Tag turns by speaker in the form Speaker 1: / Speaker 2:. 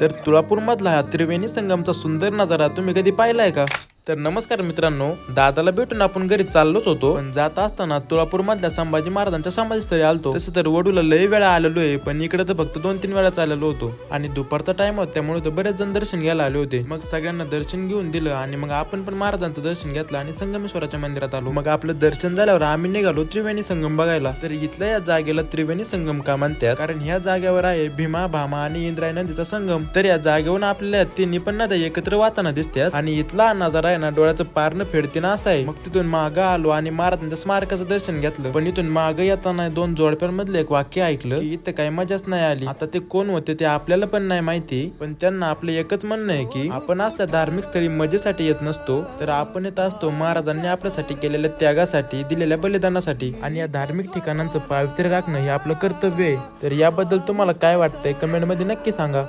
Speaker 1: तर तुळापूरमधला हा त्रिवेणी संगमचा सुंदर नजारा तुम्ही कधी पाहिला आहे का? तर नमस्कार मित्रांनो दादाला भेटून आपण घरी चाललोच होतो पण जात असताना तुळापूर मधल्या संभाजी महाराजांच्या समाधीस्थळी आलतो. तसं तर वडूला लय वेळा आलेलो आहे पण इकडे तर फक्त दोन तीन वेळा चाललो होतो. आणि दुपारचा टाइम होता त्यामुळे तर बरेच जण दर्शन घ्यायला आले होते. मग सगळ्यांना दर्शन घेऊन दिलं आणि मग आपण पण महाराजांचं दर्शन घेतलं आणि संगमेश्वराच्या मंदिरात आलो. मग आपलं दर्शन झाल्यावर आम्ही निघालो त्रिवेणी संगम बघायला. तर इथल्या या जागेला त्रिवेणी संगम का म्हणतात? कारण ह्या जागेवर आहे भीमा भामा आणि इंद्रायणी नदीचा संगम. तर या जागेवरून आपल्याला तिन्ही पण नद्या एकत्र वाहताना दिसतात आणि इथला नजारा आहे ना डोळ्याचं पारणं फेडतीना असं आहे. मग तिथून मागं आलो आणि महाराजांच्या स्मारकाचं दर्शन घेतलं. पण इथून मागं येताना दोन जोडप्यांमधलं एक वाक्य ऐकलं की इथं काही मजाच नाही आली. आता ते कोण होते ते आपल्याला पण नाही माहिती. पण त्यांना आपलं एकच म्हणणं आहे की आपण असल्या धार्मिक स्थळी मजेसाठी येत नसतो तर आपण येत असतो महाराजांनी आपल्यासाठी केलेल्या त्यागासाठी दिलेल्या बलिदानासाठी. आणि या धार्मिक ठिकाणांचं पावित्र्य राखणं हे आपलं कर्तव्य आहे. तर याबद्दल तुम्हाला काय वाटतंय? कमेंटमध्ये नक्की सांगा.